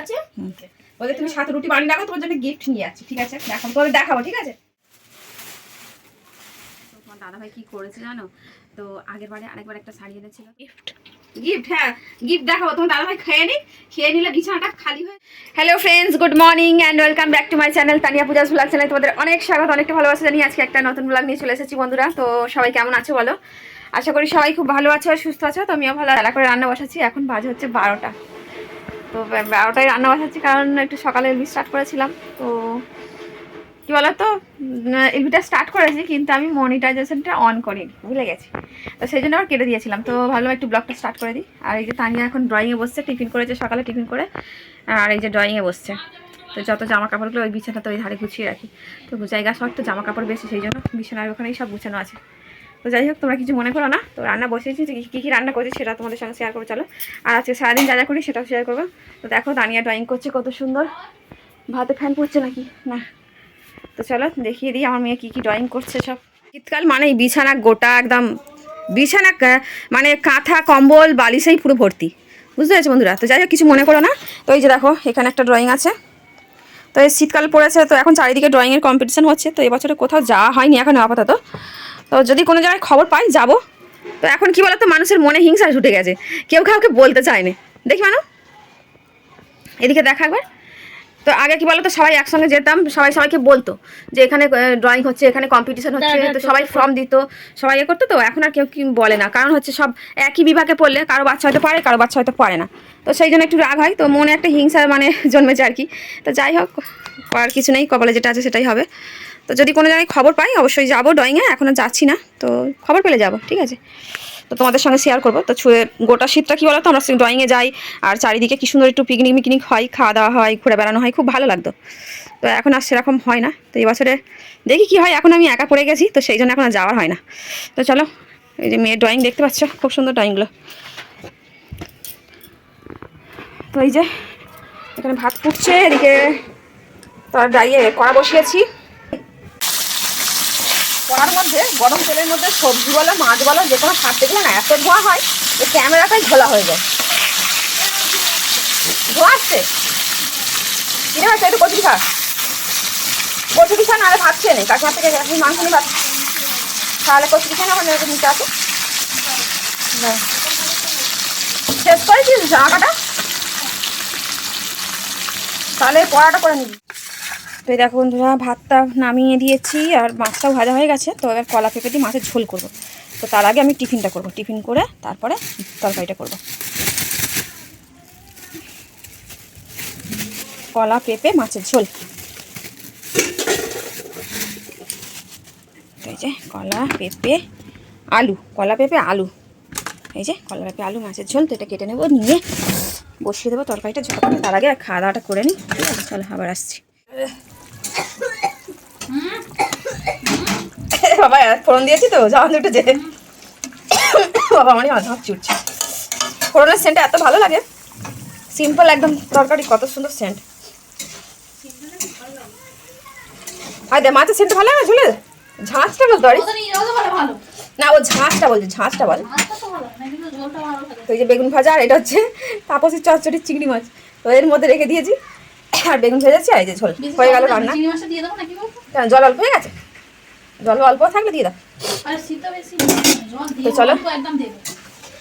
আছে? বলে তুমি সাথে রুটি বানিয়ে রাখো তোমার জন্য গিফট নিয়ে যাচ্ছি ঠিক আছে? দেখাবো তোমাকে দেখাবো ঠিক আছে? তোমার দাদা ভাই কি করেছে জানো? তো আগের বারে আরেকবার একটা শাড়ি এনেছিল। গিফট গিফট হ্যাঁ গিফট দেখাবো তোমার দাদা ভাই খেয়ে নি খেয়ে নিলে বিছানাটা খালি হয়ে hello friends good morning and welcome back to my channel Tania Puja's blog channel তোমাদের অনেক স্বাগত অনেকটা ভালোবাসা জানি আজকে একটা নতুন ব্লগ নিয়ে চলে এসেছি বন্ধুরা। তো সবাই কেমন আছো বলো? আশা করি সবাই খুব ভালো আছো আর সুস্থ আছো তো আমিও ভালো বেলা করে রান্না বসাচ্ছি এখন বাজে হচ্ছে বারোটা। তো বারোটায় রান্না বসাচ্ছি, কারণ একটু সকালে এলবি স্টার্ট করেছিলাম, তো কী বলতো এলবিটা স্টার্ট করেছি, কিন্তু আমি মনিটাইজেশনটা অন করিনি, ভুলে গেছি। তো সেই জন্য আবার কেটে দিয়েছিলাম, তো ভালো একটু ব্লগটা স্টার্ট করে দিই। আর এই যে তানিয়া এখন ড্রয়িংয়ে বসছে, টিফিন করেছে সকালে টিফিন করে, আর এই যে ড্রয়িংয়ে বসছে। তো যত জামা কাপড়গুলো ওই বিছানাতে ওই ধারে গুছিয়ে রাখি। তো জায়গা সব তো জামা কাপড় বেশি, সেই জন্য বিছানার ওখানেই সব গুছানো আছে। তো যাই হোক, তোমরা কিছু মনে করো না। তো রান্না বসেছি, যে কী কী রান্না করছি সেটা তোমাদের সঙ্গে শেয়ার করে চলো। আর আজকে সারাদিন যা যা করি সেটাও শেয়ার করব। তো দেখো, দানিয়া ড্রয়িং করছে কত সুন্দর। ভাতে ফ্যান পড়ছে নাকি? না। তো চলো, দেখিয়ে দিই আমার মেয়ে কী কী ড্রয়িং করছে সব। শীতকাল মানে বিছানা গোটা একদম বিছানা মানে কাঁথা, কম্বল, বালিশেই পুরো ভর্তি। বুঝতে পেরেছ বন্ধুরা? তো যাই হোক, কিছু মনে করো না। তো এই যে দেখো, এখানে একটা ড্রয়িং আছে। তো এই শীতকাল পড়েছে, তো এখন চারিদিকে ড্রয়িংয়ের কম্পিটিশান হচ্ছে। তো এবছরে কোথাও যাওয়া হয়নি এখন আপাতত। তো যদি কোনো জায়গায় খবর পাই যাব। তো এখন কি বলতো মানুষের মনে হিংসা ছুটে গেছে। কেউ কাউকে বলতে চায় না দেখি মানু। এদিকে দেখা একবার। তো আগে কি বলতো সবাই একসঙ্গে যেতাম সবাই সবাইকে বলতো যে এখানে ড্রয়িং হচ্ছে এখানে কম্পিটিশন হচ্ছে তো সবাই ফর্ম দিত সবাই এ করতো তো এখন আর কেউ কি বলে না। কারণ হচ্ছে সব একই বিভাগে পড়লে কারও বাচ্চা হয়তো পারে কারও বাচ্চা হয়তো পারে না। তো সেই জন্য একটু রাগ হয় তো মনে একটা হিংসা মানে জন্মেছে আর কি। তো যাই হোক করার কিছু নেই কপালে যেটা আছে সেটাই হবে। তো যদি কোনো জায়গায় খবর পাই, অবশ্যই যাব ড্রয়িংয়ে এখনও যাচ্ছি না। তো খবর পেলে যাব, ঠিক আছে? তো তোমাদের সঙ্গে শেয়ার করব। তো ছুঁয়ে গোটা শীতটা কী বলো তো আমরা ড্রয়িংয়ে যাই, আর চারিদিকে কি সুন্দর একটু পিকনিক মিকনিক হয় খাওয়া দাওয়া হয়, ঘুরে বেড়ানো হয়, খুব ভালো লাগতো। তো এখন আর সেরকম হয় না। তো এই বছরে দেখি কি হয়, এখন আমি একা পড়ে গেছি, তো সেই জন্য এখন আর যাওয়ার হয় না। তো চলো, এই যে মেয়ের ড্রয়িং দেখতে পাচ্ছ, খুব সুন্দর ড্রয়িংগুলো তো এই যে, এখানে ভাত ফুটছে, এদিকে তার দাঁড়িয়ে কড়া বসিয়েছি। কড়ার মধ্যে গরম তেলের মধ্যে সবজি বলো, মাছ বলো, যে কোনো ছাড়তে গেলে না এত ধোয়া হয় যে ক্যামেরাটাই ঝোলা হয়ে যায়। ধোয়া আসছে। কিনে হচ্ছে একটু কচুরি খা কচুরি খা নাহলে ভাত খেয়ে নেই কাকিমার থেকে এখন মাংস নিয়ে ভাত তাহলে কচুরি নেওয়া এরকম নিচে আছে হ্যাঁ। শেষ করেছিস জামা কাটা তাহলে পড়াটা করে নিবি। তো এই দেখো বন্ধুরা, ভাতটা নামিয়ে দিয়েছি আর মাছটাও ভাজা হয়ে গেছে। তো এবার কলা পেঁপে দিয়ে মাছের ঝোল করব। তো তার আগে আমি টিফিনটা করব। টিফিন করে তারপরে তরকারিটা করব। কলা, পেঁপে, মাছের ঝোল। এই যে কলা, পেঁপে, আলু। কলা, পেঁপে, আলু। এই যে কলা, পেঁপে, আলু, মাছের ঝোল। তো এটা কেটে নেব, নিয়ে বসিয়ে দেবো তরকারিটা ঝটপটে তার আগে খাওয়া দাওয়াটা করে নিই। চলো আবার আসছি। বাবা ফোড়ন দিয়েছি তো যাওয়া দুটো যেতে বাবা মানে অধাপ চুটছে। ফোড়নের সেন্টটা এত ভালো লাগে। সিম্পল একদম তরকারি কত সুন্দর সেন্ট আর দে মাছের সেন্ট ভালো লাগে ঝুলে ঝাঁচটা বলতে ভালো না ও ঝাঁচটা বলছে ঝাঁচটা বল। তো এই যে বেগুন ভাজা আর এটা হচ্ছে তাপসের চচ্চড়ি চিংড়ি মাছ। তো এর মধ্যে রেখে দিয়েছি। আর বেগুন ভেজেছি আর এই যে ঝোল। হয়ে গেল রান্না। জল অল্প হয়ে গেছে? জল অল্প থাকলে দিয়ে দাও। তো চলো।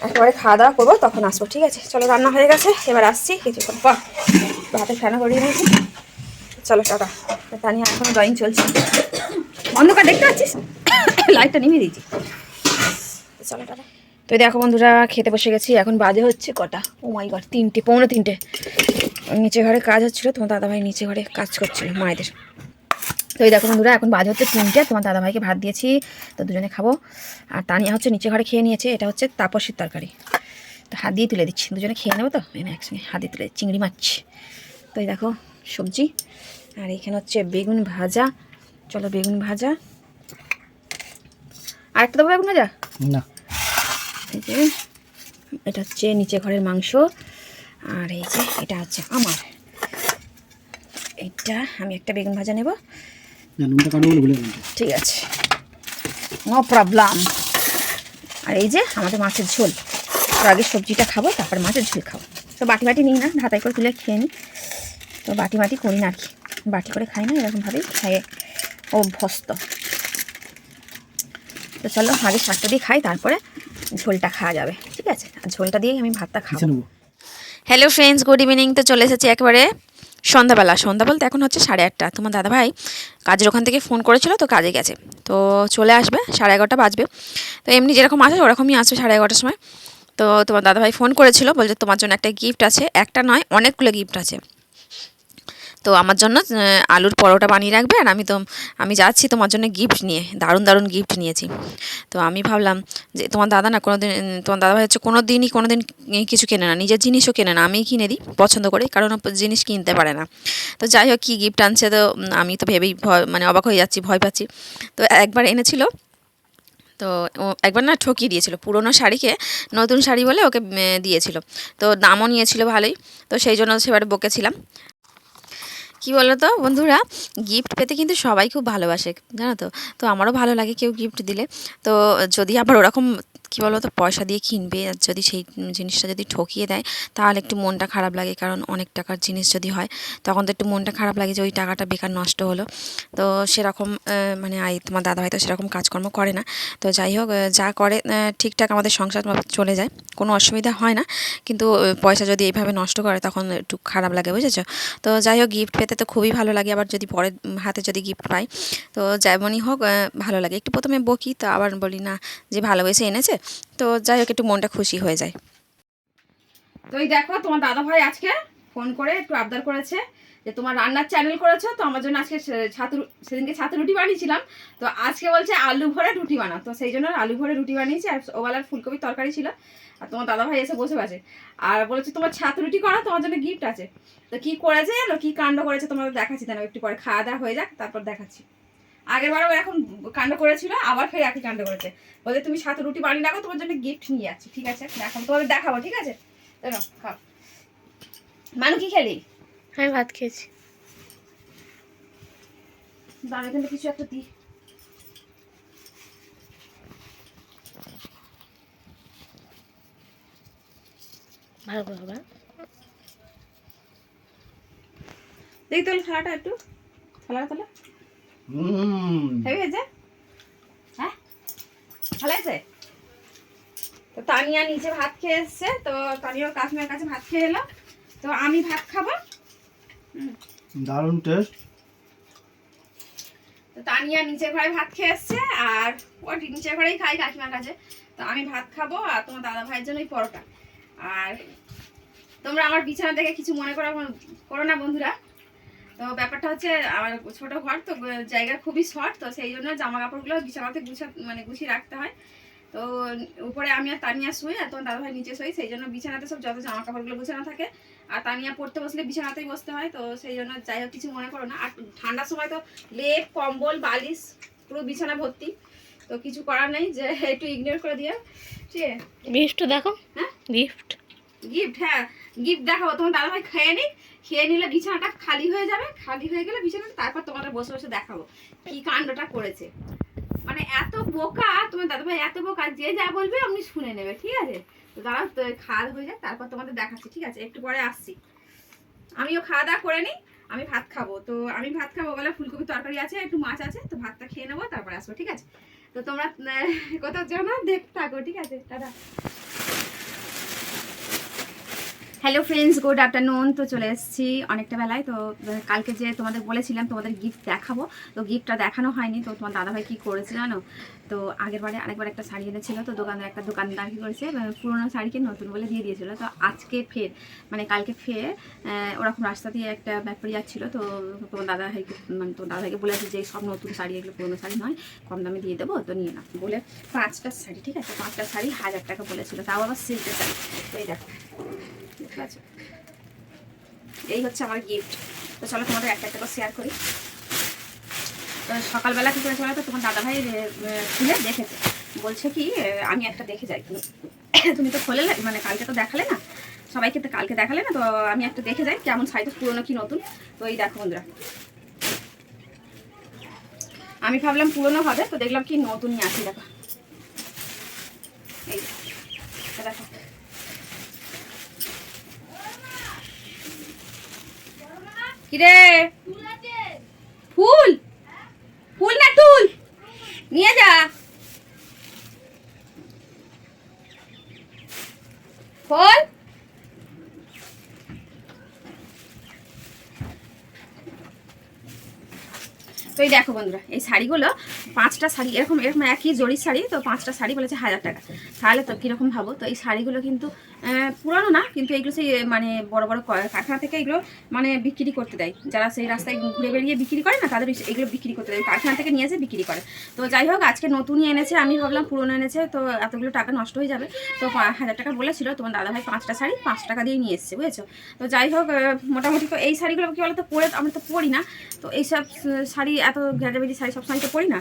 একেবারে খাওয়া দাওয়া করব তখন আসব ঠিক আছে? চলো রান্না হয়ে গেছে এবার আসছি কিছুক্ষণ পর ভাতে ফেনা করিয়ে নিয়েছি। চলো টাটা। তানিয়া এখনও ড্রয়িং চলছে। অন্ধকার দেখতে পাচ্ছিস? লাইটটা নিভিয়ে দিয়েছি। চলো টাটা। তো দেখো বন্ধুরা খেতে বসে গেছি এখন বাজে হচ্ছে কটা? ও মাই গড তিনটে পৌনে তিনটে। নিচে ঘরে কাজ হচ্ছিল তোমার দাদাভাই নিচে ঘরে কাজ করছিল মায়েদের। তো এই দেখো বন্ধুরা এখন বাজে হচ্ছে তিনটে তোমার দাদাভাইকে ভাত দিয়েছি তো দুজনে খাব। আর তানিয়া হচ্ছে নিচে ঘরে খেয়ে নিয়েছে এটা হচ্ছে তাপসের তরকারি। তো হাত দিয়ে তুলে দিচ্ছি দুজনে খেয়ে নেব তো? এই না একসঙ্গে হাত দিয়ে তুলে চিংড়ি মাছ। তো এই দেখো সবজি। আর এখানে হচ্ছে বেগুন ভাজা। চলো বেগুন ভাজা। আর একটা দেবো বেগুন ভাজা? না। এই যে এটা হচ্ছে নিচে ঘরের মাংস। আর এই যে এটা হচ্ছে আমার। এটা আমি একটা বেগুন ভাজা নেব। ঠিক আছে। No problem. আর এই যে আমাদের মাছের ঝোল। তো আগে সবজিটা খাব তারপর মাছের ঝোল খাব। তো বাটি বাটি নিই না ঢাতাই করে তুলে খেয়ে নিই। তো বাটি মাটি করি না আর কি। বাটি করে খাই না এরকমভাবেই খাইয়ে অভ্যস্ত। তো চলো আগে শাকটা দিয়ে খাই তারপরে ঝোলটা খাওয়া যাবে। ঠিক আছে? আর ঝোলটা দিয়েই আমি ভাতটা খাব। হ্যালো ফ্রেন্ডস গুড ইভিনিং তো চলে এসেছি একেবারে সন্ধ্যাবেলা, সন্ধ্যা বলতে এখন হচ্ছে সাড়ে আটটা। তোমার দাদাভাই কাজের ওখান থেকে ফোন করেছিল, তো কাজে গেছে। তো চলে আসবে, সাড়ে এগারোটা বাজবে। তো এমনি যেরকম আসে, ওরকমই আসবে সাড়ে এগারোটার সময়। তো তোমার দাদাভাই ফোন করেছিল, বলছে তোমার জন্য একটা গিফট আছে। একটা নয়, অনেকগুলো গিফট আছে। তো আমার জন্য আলুর পরোটা বানিয়ে রাখবে আর আমি তো, আমি যাচ্ছি তোমার জন্য গিফট নিয়ে, দারুণ দারুণ গিফট নিয়েছি। তো আমি ভাবলাম যে তোমার দাদা না কোনো দিন তোমার দাদা ভাই হচ্ছে কোনো দিনই কোনো দিন কিছু কেনে না, নিজের জিনিসও কেনে না, আমিই কিনে দিই পছন্দ করি কারণ জিনিস কিনতে পারে না। তো যাই হোক, কী গিফট আনছে তো আমি তো ভেবেই ভয় মানে অবাক হয়ে যাচ্ছি, ভয় পাচ্ছি। তো একবার এনেছিল, তো একবার না ঠকিয়ে দিয়েছিল, পুরনো শাড়িকে নতুন শাড়ি বলে ওকে দিয়েছিল। তো দামও নিয়েছিল ভালোই, তো সেই জন্য সেবারে বকেছিলাম। কি বলো তো বন্ধুরা গিফট পেতে কিন্তু সবাই খুব ভালোবাসে, জানো তো? তো আমারও ভালো লাগে কেউ গিফট দিলে। তো যদি আবার ওরকম কি বলো তো পয়সা দিয়ে কিনবে, আর যদি সেই জিনিসটা যদি ঠকিয়ে দেয়, তাহলে একটু মনটা খারাপ লাগে, কারণ অনেক টাকার জিনিস যদি হয়, তখন তো একটু মনটা খারাপ লাগে যে ওই টাকাটা বেকার নষ্ট হলো। তো সেরকম মানে আই, তোমার দাদা হয়তো সেরকম কাজকর্ম করে না। তো যাই হোক যা করে ঠিকঠাক আমাদের সংসার চলে যায়, কোনো অসুবিধা হয় না। কিন্তু পয়সা যদি এইভাবে নষ্ট করে, তখন একটু খারাপ লাগে, বুঝেছ? তো যাই হোক গিফট পেতে তো খুবই ভালো লাগে, আবার যদি পরের হাতে যদি গিফট পাই। তো যেমনই হোক ভালো লাগে। একটু প্রথমে বকি, তো আবার বলি, না, যে ভালোবেসে এনেছে তো যাই হোক, একটু মনটা খুশি হয়ে যায়। তো এই দেখো, তোমার দাদা ভাই আজকে ফোন করে একটু আবদার করেছে যে তোমার রান্নার চ্যানেল করেছ, তো আমার জন্য আজকে ছাতু সেদিনকে ছাতু রুটি বানিয়েছিলাম। তো আজকে বলছে আলু ভরে রুটি বানাও। তো সেই জন্য আলু ভরে রুটি বানিয়েছি, আর ওবেলার ফুলকপি তরকারি ছিল। আর তোমার দাদা ভাই এসে বসে আছে আর বলেছে, তোমার ছাতু রুটি করা, তোমার জন্য গিফট আছে। তো কি করেছে জানো? কি কাণ্ড করেছে তোমাদের দেখাচ্ছি। তাহলে একটু পরে খাওয়া দাওয়া হয়ে যাক, তারপর দেখাচ্ছি। আগের বারও এরকম কাণ্ড করেছিল আবার ফের একই কাণ্ড করেছে। বলছে তুমি সাথে রুটি বানিয়ে রাখো তোমার জন্য গিফট নিয়ে যাচ্ছি ঠিক আছে? দেখাবো তোমাদের দেখাবো ঠিক আছে? দেখো খাও। মানু কি খেলি? আমি ভাত খেয়েছি। দাঁড়া কিছু একটা দি। ভালো করে হবে দেখি তাহলে থালাটা একটু থালাটা তাহলে হেভি হয়েছে? হ্যাঁ? ভালো আছে তো তানিয়া নিচে ভাত খেয়ে এসছে তো তানিয়ার কাশ্মীরের কাছে ভাত খেয়ে এলো। তো আমি ভাত খাব। দারুণ টেস্ট তো তানিয়া নিচের ঘরে ভাত খেয়ে এসছে আর ও নিচের ঘরেই খাই কাকিমার কাছে। তো আমি ভাত খাব আর তোমার দাদা ভাইয়ের জন্য ওই পরোটা। আর তোমরা আমার বিছানা দেখে কিছু মনে করো করো না বন্ধুরা? তো ব্যাপারটা হচ্ছে আমার ছোট ঘর তো জায়গা খুবই শর্ট তো সেই জন্য জামা কাপড়গুলো বিছানাতে গুছা মানে গুছিয়ে রাখতে হয়। তো উপরে আমি আর তানিয়া শুই আর তোমার দাদাভাই নিচে শুই সেই জন্য বিছানাতে সব যত জামা কাপড়গুলো গুছানো থাকে আর তানিয়া পড়তে বসলে বিছানাতেই বসতে হয় তো সেই জন্য যাই হোক কিছু মনে করো না। আর ঠান্ডার সময় তো লেপ কম্বল বালিশ পুরো বিছানা ভর্তি তো কিছু করার নেই যে একটু ইগনোর করে দিয়ে ঠিক আছে? গিফট দেখো। হ্যাঁ? গিফট গিফট হ্যাঁ। গিফট দেখাবো তোমার দাদাভাই খেয়ে নি খেয়ে নিলে বিছানাটা খালি হয়ে যাবে, খালি হয়ে গেলে বিছানাটা তারপর তোমাদের বসে বসে দেখাবো কি কাণ্ডটা করেছে। মানে এত বোকা, তোমার দাদাভাই এত বোকা, যে যা বলবে আপনি শুনে নেবে, ঠিক আছে? তো খাওয়া হয়ে যায় তারপর তোমাদের দেখাচ্ছি, ঠিক আছে? একটু পরে আসছি। আমিও খাওয়া দাওয়া করে নিই, আমি ভাত খাব। তো আমি ভাত খাব বলে ফুলকপি তরকারি আছে, একটু মাছ আছে, তো ভাতটা খেয়ে নেব, তারপরে আসব, ঠিক আছে? তো তোমরা কোথাও যেও না দেখতে থাকো ঠিক আছে? Tata. Hello friends good afternoon তো চলে এসেছি অনেকটা বেলায়। তো কালকে যে তোমাদের বলেছিলাম তোমাদের গিফট দেখাবো, তো গিফটটা দেখানো হয়নি। তো তোমার দাদাভাই কী করেছে জানো? তো আগের বারে আরেকবার একটা শাড়ি এনেছিল, তো দোকানের একটা দোকানদার কী করেছে পুরোনো শাড়িকে নতুন বলে দিয়ে দিয়েছিল। তো আজকে ফের মানে কালকে ফের ওরকম রাস্তা দিয়ে একটা ব্যাপারী যাচ্ছিল। তো তোমার দাদা ভাইকে মানে তোমার দাদাভাইকে বলেছে যে সব নতুন শাড়ি, এগুলো পুরোনো শাড়ি নয়, কম দামে দিয়ে দেবো, তো নিয়ে না বলে পাঁচটা শাড়ি, ঠিক আছে? পাঁচটা শাড়ি হাজার টাকা বলেছিল, তাও আবার সিল্কের শাড়ি। তো এই দেখো। ঠিক আছে? এই হচ্ছে আমার গিফট তো চলো তোমাদের একটা একটা করে শেয়ার করি। তো সকালবেলা কী করেছে বলো তো তোমার দাদাভাই খুলে দেখেছে বলছে কি আমি একটা দেখে যাই। তুমি তো খোলে মানে কালকে তো দেখালে না। সবাইকে তো কালকে দেখালে না, তো আমি একটা দেখে যাই কেমন শাড়িটা পুরনো কি নতুন। তো এই দেখো বন্ধুরা। আমি ভাবলাম পুরনো হবে, তো দেখলাম কি নতুনই আছে, দেখো। এই এটা দেখো কিরে? ফুল? ফুল না টুল? নিয়ে যা। ফুল? তো এই দেখো বন্ধুরা এই শাড়িগুলো পাঁচটা শাড়ি, এরকম এরকম একই জরির শাড়ি, তো পাঁচটা শাড়ি বলেছে হাজার টাকা। তাহলে তো কীরকম ভাবো? তো এই শাড়িগুলো কিন্তু পুরানো না, কিন্তু এগুলো সেই মানে বড় বড় কারখানা থেকে এগুলো মানে বিক্রি করতে দেয়। যারা সেই রাস্তায় ঘুরে বেরিয়ে বিক্রি করে না, তাদের এগুলো বিক্রি করতে দেয়। কারখানা থেকে নিয়ে এসে বিক্রি করে। তো যাই হোক, আজকে নতুনই এনেছে, আমি ভাবলাম পুরনো এনেছে, তো এতগুলো টাকা নষ্ট হয়ে যাবে। তো হাজার টাকা বলেছিল, তোমার দাদাভাই পাঁচটা শাড়ি, পাঁচ টাকা দিয়ে নিয়ে এসছে, বুঝেছ? তো যাই হোক মোটামুটি তো এই শাড়িগুলো কি বলতো, পরে আমরা তো পরি না। তো এইসব শাড়ি, এত গ্যাটাবেজি শাড়ি সব সবসময় তো পরি না।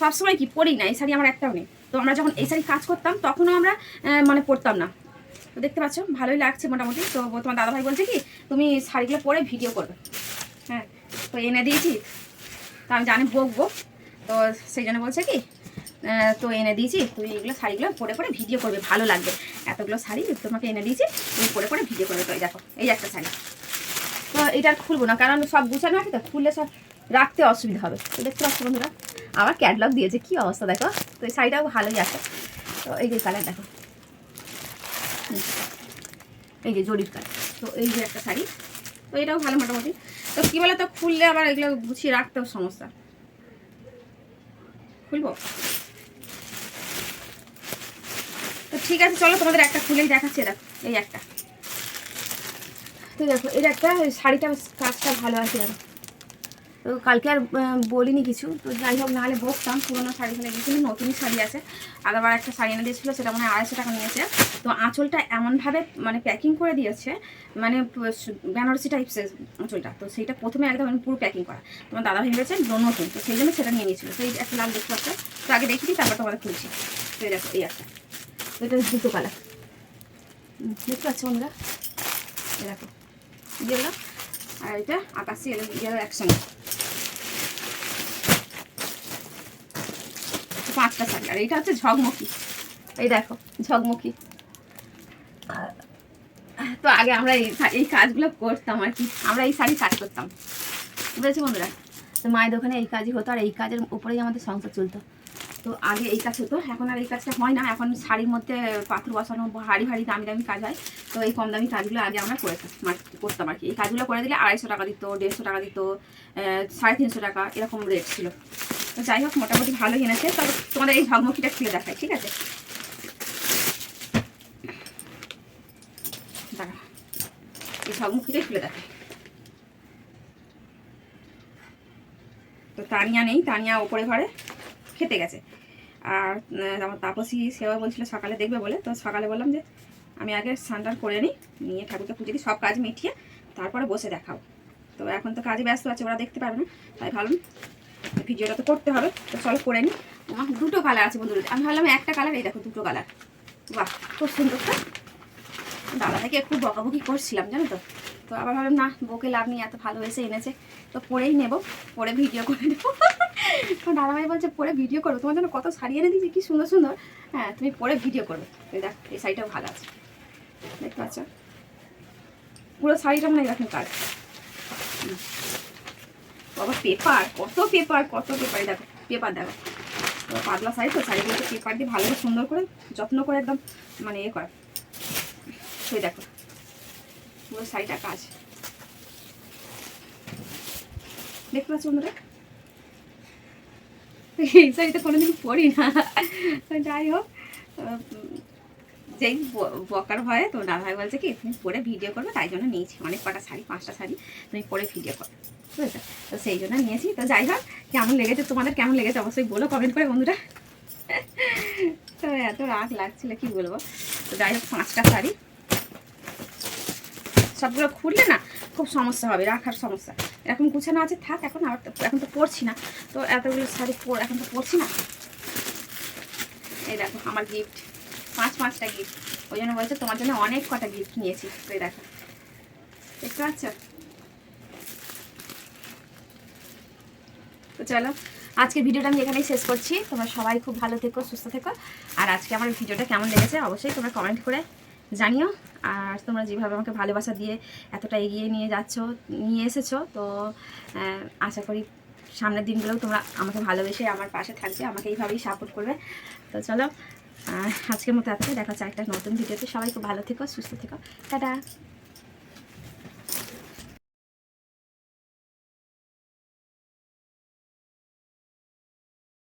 সবসময় কি পরি না, এই শাড়ি আমার একটাও নেই। তো আমরা যখন এই শাড়ি কাজ করতাম, তখনও আমরা মানে পরতাম না। তো দেখতে পাচ্ছ, ভালোই লাগছে মোটামুটি। তো তোমার দাদাভাই বলছে কি, তুমি শাড়িগুলো পরে ভিডিও করবে। হ্যাঁ তো এনে দিয়েছি। তো আমি জানি বকবো। তো সেই জন্য বলছে কি তো এনে দিয়েছি, তুমি এগুলো শাড়িগুলো পরে পরে ভিডিও করবে, ভালো লাগবে। এতগুলো শাড়ি তোমাকে এনে দিয়েছি, তুমি পরে পরে ভিডিও করবে। তো এই দেখো, এই একটা শাড়ি। তো এটা খুলবো না, কারণ সব গুছানো আছে তো, খুললে সব রাখতে অসুবিধা হবে। তো দেখতে পাচ্ছ বন্ধুরা, আবার ক্যাটলগ দিয়েছে। কি অবস্থা দেখো? তো এই শাড়িটাও ভালোই আছে। তো এই যে কালার দেখো। এই যে জরির কালার তো এই যে একটা শাড়ি। তো এটাও ভালো মোটামুটি। তো কী বলে তো খুললে আবার এগুলো গুছিয়ে রাখতেও সমস্যা। খুলবো? তো ঠিক আছে, চলো তোমাদের একটা খুলেই দেখাচ্ছি দেখো এই একটা। তো দেখো এটা একটা শাড়িটা কাজটা ভালো আছে, দেখো। তো কালকে আর বলিনি কিছু। তো যাই হোক, নাহলে বসতাম পুরোনো শাড়ি ফেলে গেছিল নতুনই শাড়ি আছে। আগেরবার একটা শাড়ি এনে দিয়েছিলো, সেটা মানে আড়াইশো টাকা নিয়েছে। তো আঁচলটা এমনভাবে মানে প্যাকিং করে দিয়েছে মানে বেনারসি টাইপসের আঁচলটা। তো সেইটা প্রথমে একদম পুরো প্যাকিং করা। তোমার দাদা ভেবেছে নতুন, তো সেই জন্য সেটা নিয়ে নিয়েছিল। তো এই একটা লাল দেখতে পাচ্ছ। তো আগে দেখি তারপর তোমাদের খুলছি। তো এই দেখো, এই একটা। তো এটা দুটো কালার দেখতে পাচ্ছ বন্ধুরা? দেখো আর এটা আকাশি এলো ইয়েলো একসঙ্গে। পাঁচটা শাড়ি আর এইটা হচ্ছে ঝগমুখী এই দেখো ঝগমুখী তো আগে আমরা এই এই কাজগুলো করতাম আর কি, আমরা এই শাড়ি কাজ করতাম। বুঝেছি বন্ধুরা? তো মায়ের দোকানে এই কাজই হতো, আর এই কাজের উপরেই আমাদের সংসার চলতো। তো আগে এই কাজ হতো, এখন আর এই কাজটা হয় না, এখন শাড়ির মধ্যে পাথর বসানো ভারী ভারী দামি দামি কাজ হয়। তো এই কম দামি কাজগুলো আগে আমরা মার- করতাম আর কি। এই কাজগুলো করে দিলে আড়াইশো টাকা দিত, দেড়শো টাকা দিত সাড়ে তিনশো টাকা, এরকম রেট ছিল। তো যাই হোক, মোটামুটি ভালোই এনেছে। তবে তোমাদের এই ঝকমকিটা খুলে দেখায় ঠিক আছে? দাঁড়া এই ঝকমকিটাই খুলে দেখায় তো তানিয়া নেই, তানিয়া ওপরে ঘরে খেতে গেছে। আর আমার তাপসী সেবা বলছিল সকালে দেখবে বলে, তো সকালে বললাম যে, আমি আগে স্নান করে নিই, নিয়ে ঠাকুরকে পুজো দিই, সব কাজ মিটিয়ে তারপরে বসে দেখাও। তো এখন তো কাজে ব্যস্ত আছে, ওরা দেখতে পাবে না, তাই ভাবলাম ভিডিওটা তো করতে হবে। তো চলো করে নিই আমার দুটো কালার আছে বন্ধুরা। আমি ভাবলাম একটা কালার এই দেখো দুটো কালার বাহ, খুব সুন্দর তো। দাদা থেকে একটু বকাবকি করছিলাম, জানো তো। তো আবার ভাবলাম, না বকে লাভ নেই, এত ভালোবেসে এনেছে। তো পরেই নেব, পরে ভিডিও করে নেব। তো দাদাভাই বলছে, পরে ভিডিও করব। তোমার জন্য কত শাড়ি এনে দিয়েছি, কি সুন্দর সুন্দর। হ্যাঁ তুমি পরে ভিডিও করবে। এই দেখ, এই শাড়িটাও ভালো আছে। দেখতে পাচ্ছ? পুরো শাড়িটা মানে এরকম কাজ। বাবা পেপার কত পেপার কত পেপার দেখো পেপার দেখো। পাতলা শাড়ি তো শাড়িগুলোকে পেপার দিয়ে ভালো সুন্দর করে যত্ন করে একদম মানে ইয়ে করা। সেই দেখো, পুরো শাড়িটা কাজ। দেখতে পাচ্ছ বন্ধুরা? এই শাড়িটা কোনোদিন পরি না। যাই হোক যেই বকার ভয়ে তো দাদা ভাই বলছে কি, তুমি পরে ভিডিও করবে, তাই জন্য নিয়েছি। অনেক কটা শাড়ি, পাঁচটা শাড়ি তুমি পরে ভিডিও করো বুঝেছ? তো সেই জন্য নিয়েছি। তো যাই হোক, কেমন লেগেছে, তোমাদের কেমন লেগেছে অবশ্যই বলো কমেন্ট করে, বন্ধুরা। তো এত রাগ লাগছিল, কি বলব? তো যাই হোক, পাঁচটা শাড়ি। সবগুলো খুললে না খুব সমস্যা হবে, রাখার সমস্যা। এখন গুছানো আছে, থাক, এখন আর এখন তো পরছি না। তো এতগুলো শাড়ি এখন তো পরছি না। এই দেখো, আমার গিফট পাঁচ পাঁচটা গিফট ওই জন্য বলছে, তোমার জন্য অনেক কটা গিফট নিয়েছি। তো দেখো। দেখতে পাচ্ছ? তো চলো, আজকের ভিডিওটা আমি এখানেই শেষ করছি। তোমরা সবাই খুব ভালো থেকো, সুস্থ থেকো। আর আজকে আমার ভিডিওটা কেমন লেগেছে অবশ্যই তোমরা কমেন্ট করে জানিও। আর তোমরা যেভাবে আমাকে ভালোবাসা দিয়ে এতটা এগিয়ে নিয়ে যাচ্ছ, নিয়ে এসেছ, তো আশা করি সামনের দিনগুলোও তোমরা আমাকে ভালোবেসে আমার পাশে থাকবে, আমাকে এইভাবেই সাপোর্ট করবে। তো চলো আজকের মতো আজকে দেখা হচ্ছে একটা নতুন ভিডিওতে। সবাই খুব ভালো থেকো, সুস্থ থেকো। টাটা!